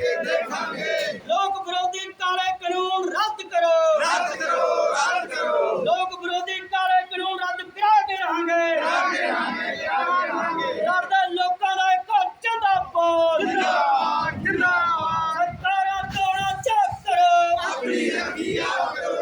ਕੇ ਦੇਖਾਂਗੇ ਲੋਕ ਵਿਰੋਧੀ ਕਾਲੇ ਕਾਨੂੰਨ ਰੱਦ ਕਰੋ। ਰੱਦ ਕਰੋ ਰੱਦ ਕਰੋ। ਲੋਕ ਵਿਰੋਧੀ ਕਾਲੇ ਕਾਨੂੰਨ ਰੱਦ ਕਰਾ ਕੇ ਰਹਾਂਗੇ। ਕਰਾ ਕੇ ਰਹਾਂਗੇ ਕਰਾ ਕੇ ਰਹਾਂਗੇ। ਲੜਦੇ ਲੋਕਾਂ ਦਾ ਇੱਕ ਜਿੰਦਾਬਾਦ। ਜਿੰਦਾਬਾਦ ਜਿੰਦਾਬਾਦ। ਸਰਕਾਰਾਂ ਤੋੜਾ ਚੱਕ ਕਰੋ। ਆਪਣੀ ਅਗੀਆ ਕਰੋ।